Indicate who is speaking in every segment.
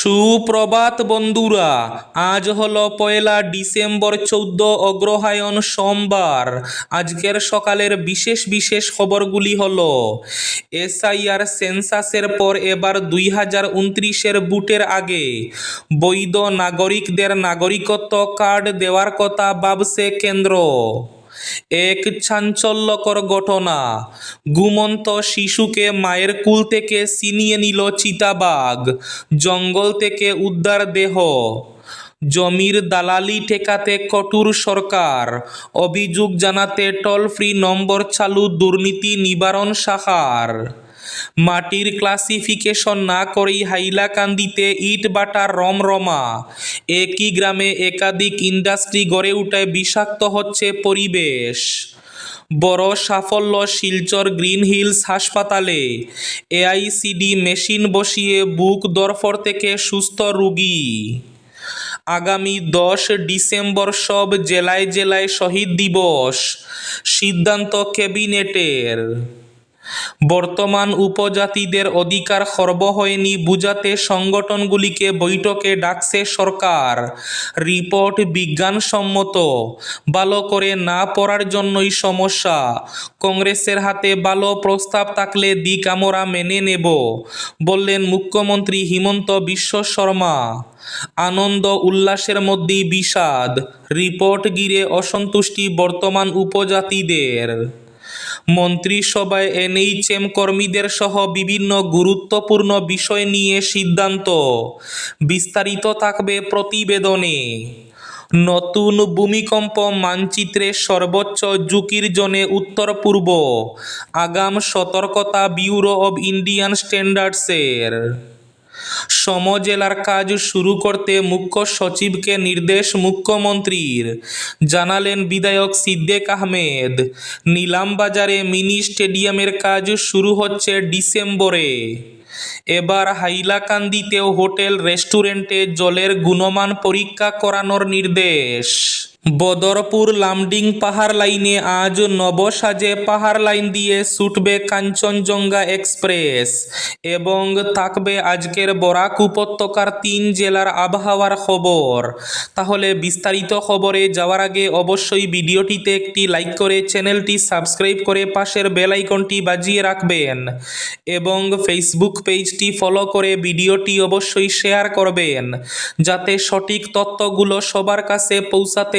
Speaker 1: সুপ্রভাত বন্ধুরা, আজ হলো পয়লা ডিসেম্বর চৌদ্দ অগ্রহায়ণ সোমবার। আজকের সকালের বিশেষ বিশেষ খবরগুলি হলো, এসআইআর সেন্সাসের পর এবার দুই হাজার উনত্রিশের বুটের আগে, বৈধ নাগরিকদের নাগরিকত্ব কার্ড দেওয়ার কথা ভাবছে কেন্দ্র। এক চাঞ্চল্যকর ঘটনা। ঘুমন্ত শিশুকে মায়ের কুল থেকে ছিনিয়ে নিল চিতাবাঘ। জঙ্গল থেকে উদ্ধার দেহ। জমির দালালি ঠেকাতে কঠোর সরকার। অভিযোগ জানাতে টোল ফ্রি নম্বর চালু দুর্নীতি নিবারণ শাখার। মাটির ক্লাসিফিকেশন না করেই হাইলাকান্দিতে ইট বাটার রমরমা। একই গ্রামে একাধিক ইন্ডাস্ট্রি গড়ে উঠায় বিষাক্ত হচ্ছে পরিবেশ। বড় সাফল্য শিলচর গ্রিন হিলস হাসপাতালে। এআইসিডি মেশিন বসিয়ে বুক দরফর থেকে সুস্থ রোগী। আগামী দশ ডিসেম্বর সব জেলায় জেলায় শহীদ দিবস। সিদ্ধান্ত ক্যাবিনেটের। বর্তমান উপজাতিদের অধিকার খর্ব হয়নি বুঝাতে সংগঠনগুলিকে বৈঠকে ডাকছে সরকার। রিপোর্ট বিজ্ঞানসম্মত, ভালো করে না পড়ার জন্যই সমস্যা। কংগ্রেসের হাতে ভালো প্রস্তাব থাকলে দিক আমরা মেনে নেব, বললেন মুখ্যমন্ত্রী হিমন্ত বিশ্ব শর্মা। আনন্দ উল্লাসের মধ্যেই বিষাদ, রিপোর্ট গিরে অসন্তুষ্টি বর্তমান উপজাতিদের। মন্ত্রিসভায় এনএইচএম কর্মীদের সহ বিভিন্ন গুরুত্বপূর্ণ বিষয় নিয়ে সিদ্ধান্ত। বিস্তারিত থাকবে প্রতিবেদনে। নতুন ভূমিকম্প মানচিত্রে সর্বোচ্চ ঝুঁকির জোনে উত্তর পূর্ব আগাম সতর্কতা ব্যুরো অব ইন্ডিয়ান স্ট্যান্ডার্ডসের। সমজেলার কাজ শুরু করতে মুখ্য সচিবকে নির্দেশ মুখ্যমন্ত্রীর। জানালেন বিধায়ক সিদ্দেক আহমেদ। নিলামবাজারে মিনি স্টেডিয়ামের কাজ শুরু হচ্ছে ডিসেম্বরে। এবার হাইলাকান্দিতেও হোটেল, রেস্টুরেন্টে জলের গুণমান পরীক্ষা করানোর নির্দেশ। বদরপুর লামডিং পাহাড় লাইনে আজ নবসাজে পাহাড় লাইন দিয়ে ছুটবে কাঞ্চনজঙ্ঘা এক্সপ্রেস এবং থাকবে আজকের বরাক উপত্যকার তিন জেলার আবহাওয়ার খবর। তাহলে বিস্তারিত খবরে যাওয়ার আগে অবশ্যই ভিডিওটিতে একটি লাইক করে চ্যানেলটি সাবস্ক্রাইব করে পাশের বেল আইকনটি বাজিয়ে রাখবেন এবং ফেসবুক পেজটি ফলো করে ভিডিওটি অবশ্যই শেয়ার করবেন, যাতে সঠিক তথ্যগুলো সবার কাছে পৌঁছাতে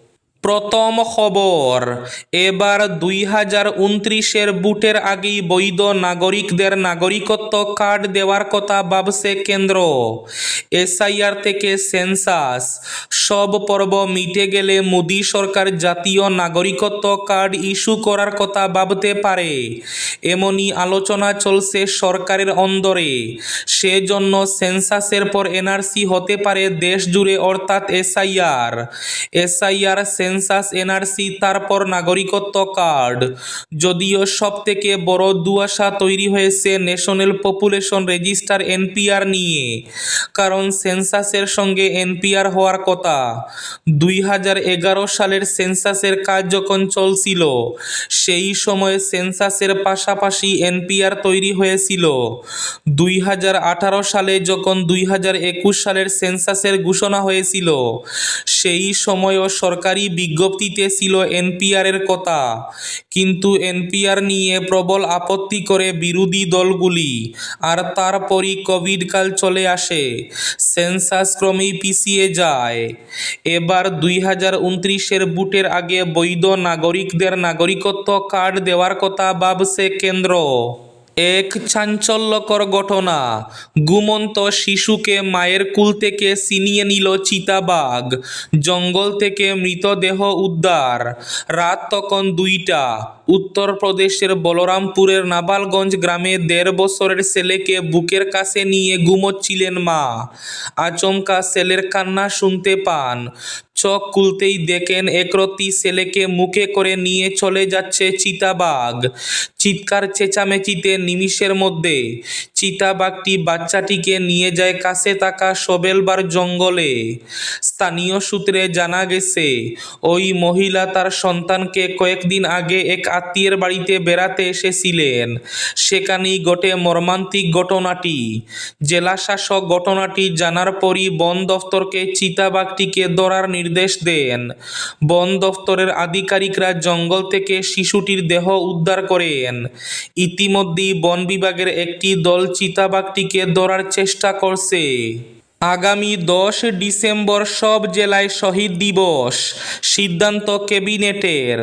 Speaker 1: প্রথম খবর, এবার দুই হাজার উনত্রিশের বুটের আগেই বৈধ নাগরিকদের নাগরিকত্ব কার্ড দেওয়ার কথা ভাবছে কেন্দ্র। এসআইআর থেকে সেন্সাস, সব পর্ব মিটে গেলে মোদী সরকার জাতীয় নাগরিকত্ব কার্ড ইস্যু করার কথা ভাবতে পারে। এমনই আলোচনা চলছে সরকারের অন্দরে। সেজন্য সেন্সাসের পর এনআরসি হতে পারে দেশ জুড়ে অর্থাৎ এসআইআর। এসআইআর সেন্সাস এনআরসি তারপর নাগরিকত্ব কার্ড। যদিও সব থেকে বড় দুয়াশা তৈরি হয়েছে ন্যাশনাল পপুলেশন রেজিস্টার এনপিআর নিয়ে, কারণ সেন্সাসের সঙ্গে এনপিআর হওয়ার কথা। দুই হাজার এগারো সালের সেন্সাসের কাজ যখন চলছিল, সেই সময় সেন্সাসের পাশাপাশি এনপিআর তৈরি হয়েছিল। দুই হাজার আঠারো সালে যখন দুই হাজার একুশ সালের সেন্সাসের ঘোষণা হয়েছিল সেই সময়ও সরকারি বিজ্ঞপ্তিতে ছিল এনপিআরের কথা। কিন্তু এনপিআর নিয়ে প্রবল আপত্তি করে বিরোধী দলগুলি, আর তারপরই কোভিড কাল চলে আসে সেন্সাস ক্রমেই পিছিয়ে যায়। এবার দুই হাজার উনত্রিশের বুটের আগে বৈধ নাগরিকদের নাগরিকত্ব কার্ড দেওয়ার কথা ভাবছে কেন্দ্র। এক চাঞ্চল্যকর ঘটনা। ঘুমন্ত শিশুকে মায়ের কুল থেকে ছিনিয়ে নিল চিতাবাঘ। জঙ্গল থেকে মৃতদেহ উদ্ধার। রাত তখন দুইটা। উত্তরপ্রদেশের বলরামপুরের নাবালগঞ্জ গ্রামে দেড় বছরের ছেলেকে বুকের কাছে নিয়ে ঘুমোচ্ছিলেন মা। আচমকা ছেলের কান্না শুনতে পান। চোখ খুলতেই দেখেন একরতি ছেলেকে মুখে করে নিয়ে চলে যাচ্ছে চিতাবাঘ। চিৎকার চেঁচামেচিতে নিমিষের মধ্যে চিতাবাঘটি বাচ্চাটিকে নিয়ে যায় কাছে থাকা সবেলবার জঙ্গলে। স্থানীয় সূত্রে জানা গেছে, ওই মহিলা তার সন্তানকে কয়েকদিন আগে এক আত্মীয়ের বাড়িতে বেড়াতে এসেছিলেন। সেখানেই ঘটে মর্মান্তিক ঘটনাটি। জেলা শাসক ঘটনাটি জানার পরই বন দফতরকে চিতাবাঘটিকে ধরার নির্দেশ দেন। বন দফতরের আধিকারিকরা জঙ্গল থেকে শিশুটির দেহ উদ্ধার করেন। ইতিমধ্যেই বন বিভাগের একটি দল চিতাবাঘটিকে ধরার চেষ্টা করছে। আগামী দশ ডিসেম্বর সব জেলায় শহীদ দিবস, সিদ্ধান্ত ক্যাবিনেটের।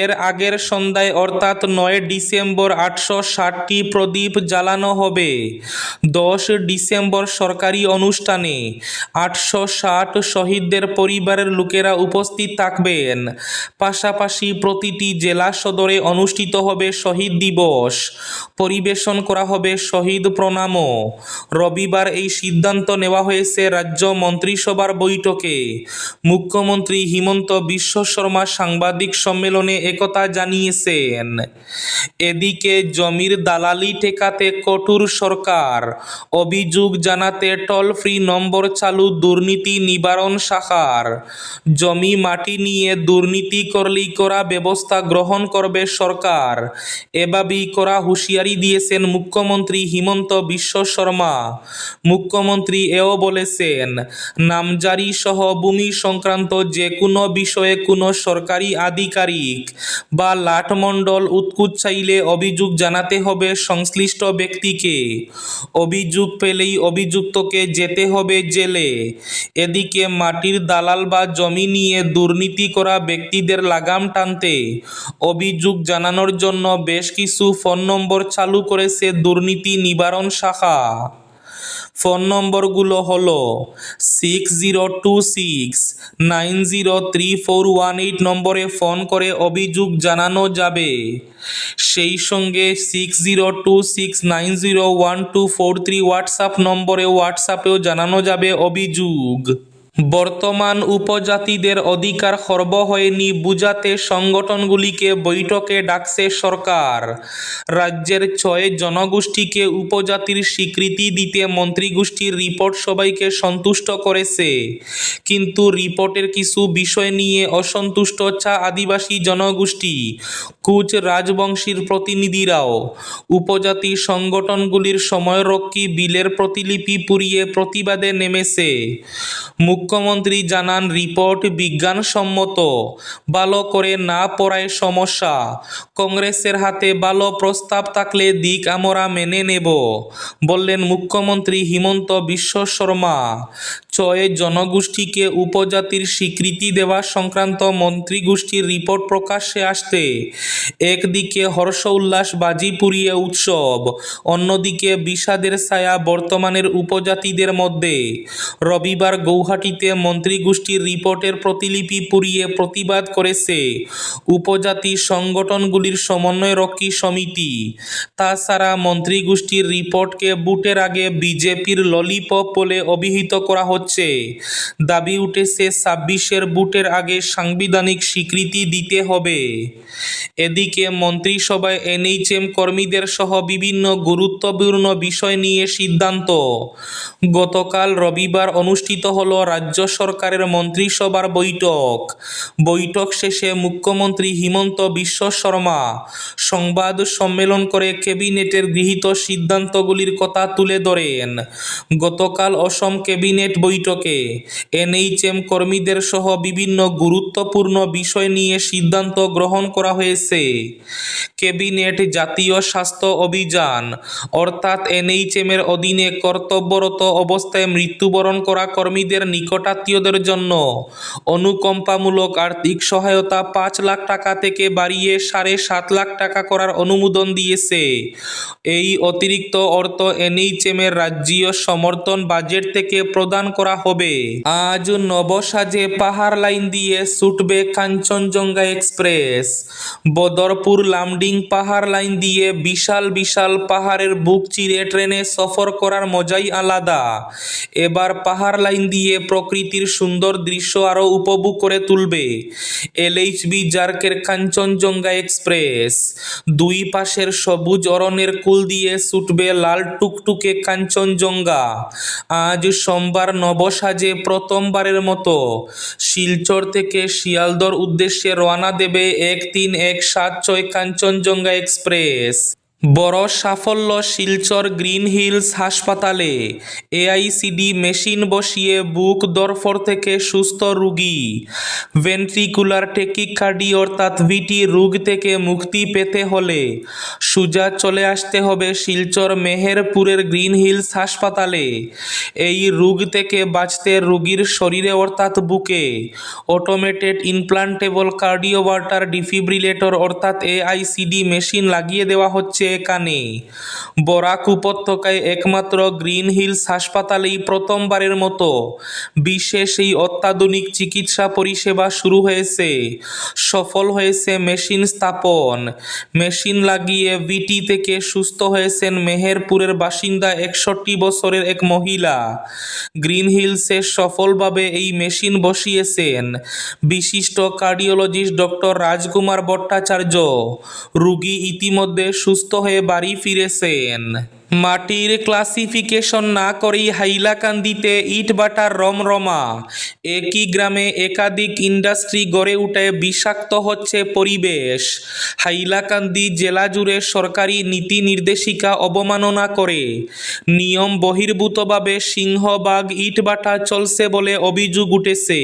Speaker 1: এর আগের সন্ধ্যায় অর্থাৎ নয় ডিসেম্বর আটশো ষাটটি প্রদীপ জ্বালানো হবে। দশ ডিসেম্বর সরকারি অনুষ্ঠানে আটশো ষাট শহীদদের পরিবারের লোকেরা উপস্থিত থাকবেন। পাশাপাশি প্রতিটি জেলা সদরে অনুষ্ঠিত হবে শহীদ দিবস। পরিবেশন করা হবে শহীদ প্রণামও। রবিবার এই সিদ্ধান্ত নেওয়া হয়েছে রাজ্য মন্ত্রিসভার বৈঠকে। মুখ্যমন্ত্রী হিমন্ত বিশ্ব শর্মা সাংবাদিক সম্মেলনে একথা জানিয়েছেন। এদিকে জমির দালালি ঠেকাতে কঠোর সরকার। অভিযোগ জানাতে টোল ফ্রি নম্বর চালু দুর্নীতি নিবারণ শাখার। জমি মাটি নিয়ে দুর্নীতি করলেই করা ব্যবস্থা গ্রহণ করবে সরকার। এভাবেই করা হুঁশিয়ারি দিয়েছেন মুখ্যমন্ত্রী হিমন্ত বিশ্ব শর্মা। মুখ্যমন্ত্রী এও বলেছেন। নামজারি সহ ভূমি সংক্রান্ত যে কোনো বিষয়ে কোনো সরকারি আধিকারিক বা লাটমণ্ডল উৎকুত চাইলে অভিযোগ জানাতে হবে সংশ্লিষ্ট ব্যক্তিকে। অভিযোগ পেলেই অভিযুক্তকে যেতে হবে জেলে। এদিকে মাটির দালাল বা জমি নিয়ে দুর্নীতি করা ব্যক্তিদের লাগাম টানতে অভিযোগ জানানোর জন্য বেশ কিছু ফোন নম্বর চালু করেছে দুর্নীতি নিবারণ শাখা। ফোন নম্বরগুলো হলো six zero two six nine zero three four one eight নম্বরে ফোন করে অভিযোগ জানানো যাবে। সেই সঙ্গে six zero two six nine zero one two four three WhatsApp নম্বরে হোয়াটসঅ্যাপেও জানানো যাবে অভিযোগ। বর্তমান উপজাতিদের অধিকার খর্ব হয়নি বুঝাতে সংগঠনগুলিকে বৈঠকে ডাকছে সরকার। রাজ্যের ছয় জনগোষ্ঠীকে উপজাতির স্বীকৃতি দিতে মন্ত্রীগোষ্ঠীর রিপোর্ট সবাইকে সন্তুষ্ট করেছে। কিন্তু রিপোর্টের কিছু বিষয় নিয়ে অসন্তুষ্ট চা আদিবাসী জনগোষ্ঠী, কুচ রাজবংশীর প্রতিনিধিরাও। উপজাতি সংগঠনগুলির সময়রক্ষী বিলের প্রতিলিপি পুড়িয়ে প্রতিবাদে নেমেছে। মুখ্যমন্ত্রী জানান, রিপোর্ট বিজ্ঞানসম্মত। ভালো করে না পড়ায় সমস্যা। কংগ্রেসের হাতে ভালো প্রস্তাব থাকলে দিক আমরা মেনে নেব। বললেন মুখ্যমন্ত্রী হিমন্ত বিশ্ব শর্মা। ছয় জনগোষ্ঠীকে উপজাতির স্বীকৃতি দেওয়া সংক্রান্ত মন্ত্রিগোষ্ঠীর রিপোর্ট প্রকাশ্যে আসতে একদিকে হর্ষ উল্লাস বাজি পুড়িয়ে উৎসব, অন্যদিকে বিষাদের ছায়া বর্তমানের উপজাতিদের মধ্যে। রবিবার গৌহাটিতে মন্ত্রিগোষ্ঠীর রিপোর্টের প্রতিলিপি পুড়িয়ে প্রতিবাদ করেছে উপজাতি সংগঠনগুলির সমন্বয়রক্ষী সমিতি। তাছাড়া মন্ত্রিগোষ্ঠীর রিপোর্টকে বুটের আগে বিজেপির ললিপপ বলে অভিহিত করা হচ্ছে। দাবি উঠেছে, ছাব্বিশের বুটের আগে সাংবিধানিক স্বীকৃতি দিতে হবে। এদিকে মন্ত্রিসভায় এনএইচএম কর্মীদের সহ বিভিন্ন গুরুত্বপূর্ণ বিষয় নিয়ে সিদ্ধান্ত। গতকাল রবিবার অনুষ্ঠিত হল রাজ্য সরকারের মন্ত্রিসভার বৈঠক। বৈঠক শেষে মুখ্যমন্ত্রী হিমন্ত বিশ্ব শর্মা সংবাদ সম্মেলন করে ক্যাবিনেটের গৃহীত সিদ্ধান্তগুলির কথা তুলে ধরেন। গতকাল অসম ক্যাবিনেট বৈঠকে এনএইচএম কর্মীদের সহ বিভিন্ন গুরুত্বপূর্ণ বিষয় নিয়ে সিদ্ধান্ত গ্রহণ করা হয়েছে। ক্যাবিনেট জাতীয় স্বাস্থ্য অভিযান, অর্থাৎ এনএইচএম এর অধীনে কর্তব্যরত অবস্থায় মৃত্যুবরণ করা কর্মীদের নিকটাত্মীয়দের জন্য। অনুকম্পামূলক আর্থিক সহায়তা পাঁচ লাখ টাকা থেকে বাড়িয়ে সাড়ে সাত লাখ টাকা করার অনুমোদন দিয়েছে। এই অতিরিক্ত অর্থ এনএইচএম এর রাজ্যীয় সমর্থন বাজেট থেকে প্রদান করা হবে। আজ নবসাজে পাহাড় লাইন দিয়ে ছুটবে কাঞ্চনজঙ্ঘা এক্সপ্রেস। বদরপুর লামডিং পাহাড় লাইন দিয়ে বিশাল বিশাল পাহাড়ের বুক চিরে ট্রেনে সফর করার মজাই আলাদা। এবার পাহাড় লাইন দিয়ে প্রকৃতির সুন্দর দৃশ্য আরও উপভোগ করে তুলবে। এলএইচবি জার্কের কাঞ্চনজঙ্ঘা এক্সপ্রেস। দুই পাশের সবুজ অরণের কুল দিয়ে ছুটবে লাল টুকটুকে কাঞ্চনজঙ্ঘা। আজ সোমবার নবসাজে প্রথমবারের মতো। শিলচর থেকে শিয়ালদর উদ্দেশ্যে রওনা দেবে এক তিন এক সাত ছয় কাঞ্চনজঙ্ঘা এক্সপ্রেস। বড় সাফল্য শিলচর গ্রিন হিলস হাসপাতালে এআইসিডি মেশিন বসিয়ে বুক দরফর থেকে সুস্থ রোগী। ভেন্ট্রিকুলার টেকিকার্ডি অর্থাৎ ভিটি রোগ থেকে মুক্তি পেতে হলে সুজা চলে আসতে হবে শিলচর মেহেরপুরের গ্রিন হিলস হাসপাতালে। এই রোগ থেকে বাঁচতে রোগীর শরীরে অর্থাৎ বুকে অটোমেটেড ইমপ্লান্টেবল কার্ডিওভার্টার ডিফিব্রিলেটর অর্থাৎ এআইসিডি মেশিন লাগিয়ে দেওয়া হচ্ছে। এখানে বরাক উপত্যকায় একমাত্র গ্রিন হিলস হাসপাতালেই প্রথমবারের মতো বিশেষ এই অত্যাধুনিক চিকিৎসা পরিষেবা শুরু হয়েছে। সফল হয়েছে মেশিন স্থাপন। মেশিন লাগিয়ে ভিটি থেকে সুস্থ হয়েছেন মেহেরপুরের বাসিন্দা একষট্টি বছরের এক মহিলা। গ্রিন হিলসে সফলভাবে এই মেশিন বসিয়েছেন বিশিষ্ট কার্ডিওলজিস্ট ডক্টর রাজকুমার ভট্টাচার্য। রুগী ইতিমধ্যে সুস্থ হয়ে বাড়ি ফিরেছেন। মাটির ক্লাসিফিকেশন না করেই হাইলাকান্দিতে ইটবাটার রমরমা। একই গ্রামে একাধিক ইন্ডাস্ট্রি গড়ে উঠে বিষাক্ত হচ্ছে পরিবেশ। হাইলাকান্দি জেলা জুড়ে সরকারি নীতি নির্দেশিকা অবমাননা করে। নিয়ম বহির্ভূতভাবে সিংহবাগ ইটবাটা চলছে বলে অভিযোগ উঠেছে।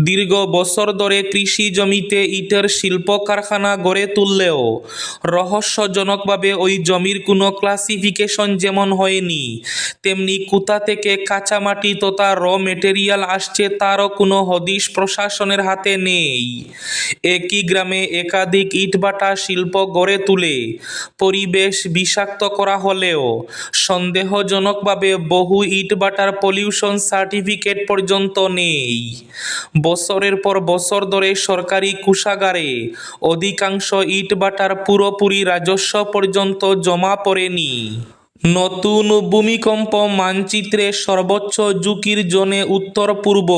Speaker 1: দীর্ঘ বছর ধরে কৃষি জমিতে ইটের শিল্প কারখানা গড়ে তুললেও রহস্যজনকভাবে ওই জমির কোনো ক্লাসিফিকেশন যেমন হয়নি, তেমনি কোথা থেকে কাঁচামাটি তথা র মেটেরিয়াল আসছে, তারও কোনো হদিশ প্রশাসনের হাতে নেই। একই গ্রামে একাধিক ইটভাটা শিল্প গড়ে তুলে, পরিবেশ বিষাক্ত করা হলেও সন্দেহজনকভাবে বহু ইটভাটার পলিউশন সার্টিফিকেট পর্যন্ত নেই। বছরের পর বছর ধরে সরকারি কোষাগারে অধিকাংশ ইটভাটার পুরোপুরি রাজস্ব পর্যন্ত জমা পড়েনি। নতুন ভূমিকম্প মানচিত্রে সর্বোচ্চ ঝুঁকির জোনে উত্তর পূর্ব।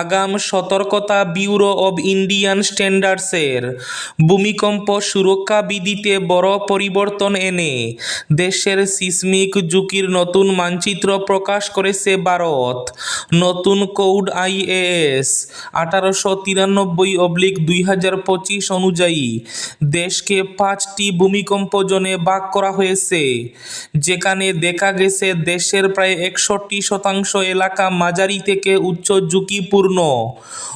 Speaker 1: আগাম সতর্কতা ব্যুরো অব ইন্ডিয়ান স্ট্যান্ডার্ডসের। ভূমিকম্প সুরক্ষা বিধিতে বড় পরিবর্তন এনে দেশের সিসমিক ঝুঁকির নতুন মানচিত্র প্রকাশ করেছে ভারত। নতুন কোড আইএএস আঠারোশো তিরানব্বই অবলিক দুই হাজার পঁচিশ অনুযায়ী দেশকে পাঁচটি ভূমিকম্প জোনে ভাগ করা হয়েছে। যেখানে দেখা গেছে দেশের প্রায় একষট্টি শতাংশ এলাকা মাঝারি থেকে উচ্চ ঝুঁকিপূর্ণ।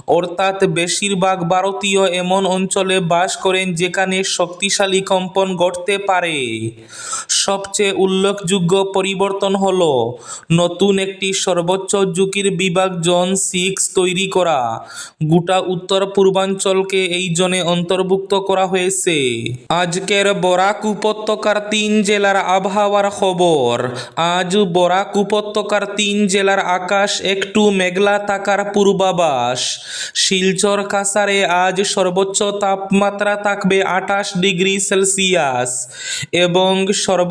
Speaker 1: অর্থাৎ বেশিরভাগ ভারতীয় এমন অঞ্চলে বাস করেন যেখানে শক্তিশালী কম্পন ঘটতে পারে। সবচেয়ে উল্লেখযোগ্য পরিবর্তন হল নতুন একটি সর্বোচ্চ ঝুঁকির বিভাগ জোন সিক্স তৈরি করা। গোটা উত্তর পূর্বাঞ্চলকে এই জোনে অন্তর্ভুক্ত করা হয়েছে। আজকের বরাক উপত্যকার তিন জেলার আবহাওয়ার খবর। আজ বরাক উপত্যকার তিন জেলার আকাশ একটু মেঘলা থাকার পূর্বাভাস। শিলচর কাসারে আজ সর্বোচ্চ তাপমাত্রা থাকবে আঠাশ ডিগ্রি সেলসিয়াস এবং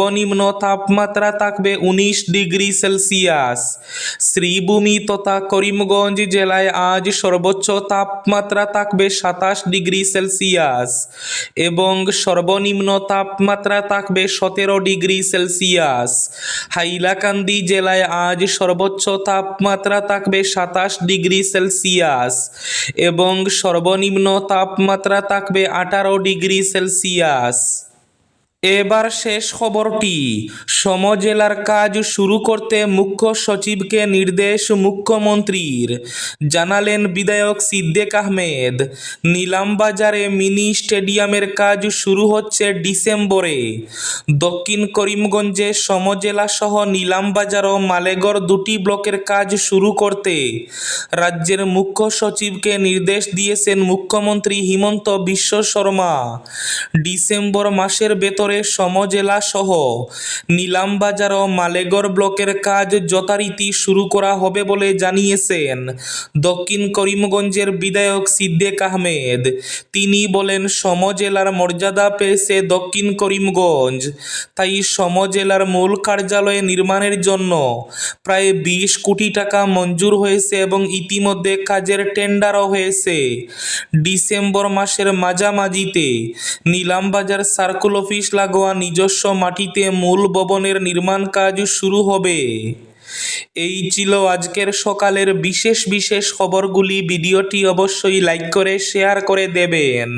Speaker 1: সর্বনিম্ন তাপমাত্রা থাকবে উনিশ ডিগ্রি সেলসিয়াস। শ্রীভূমি তথা করিমগঞ্জ জেলায় আজ সর্বোচ্চ তাপমাত্রা থাকবে সাতাশ ডিগ্রি সেলসিয়াস এবং সর্বনিম্ন তাপমাত্রা থাকবে সতেরো ডিগ্রি সেলসিয়াস। হাইলাকান্দি জেলায় আজ সর্বোচ্চ তাপমাত্রা থাকবে সাতাশ ডিগ্রি সেলসিয়াস এবং সর্বনিম্ন তাপমাত্রা থাকবে আঠারো ডিগ্রি সেলসিয়াস। এবার শেষ খবরটি। সমজেলার কাজ শুরু করতে মুখ্য সচিবকে নির্দেশ মুখ্যমন্ত্রীর। জানালেন বিধায়ক সিদ্দেক আহমেদ। নিলামবাজারে মিনি স্টেডিয়ামের কাজ শুরু হচ্ছে ডিসেম্বরে। দক্ষিণ করিমগঞ্জে সমজেলা সহ নিলামবাজার ও মালেগড় দুটি ব্লকের কাজ শুরু করতে। রাজ্যের মুখ্য সচিবকে নির্দেশ দিয়েছেন মুখ্যমন্ত্রী হিমন্ত বিশ্ব শর্মা। ডিসেম্বর মাসের ভেতরে করে সমজেলা সহ নিলামবাজার ও মালেগড় ব্লকের কাজ যথারীতি শুরু করা হবে বলে জানিয়েছেন দক্ষিণ করিমগঞ্জের বিধায়ক সিদ্দেক আহমেদ। তিনি বলেন, সমজেলার মর্যাদা পেয়েছে দক্ষিণ করিমগঞ্জ। তাই সমজেলার মূল কার্যালয় নির্মাণের জন্য প্রায় বিশ কোটি টাকা মঞ্জুর হয়েছে এবং ইতিমধ্যে কাজের টেন্ডারও হয়েছে। ডিসেম্বর মাসের মাঝামাঝিতে নিলামবাজার সার্কুল অফিস লাগোয়া নিজস্ব মাটিতে মূল ভবনের নির্মাণ কাজ শুরু হবে। এই ছিল আজকের সকালের বিশেষ বিশেষ খবরগুলি। ভিডিওটি অবশ্যই লাইক করে, শেয়ার করে দেবেন।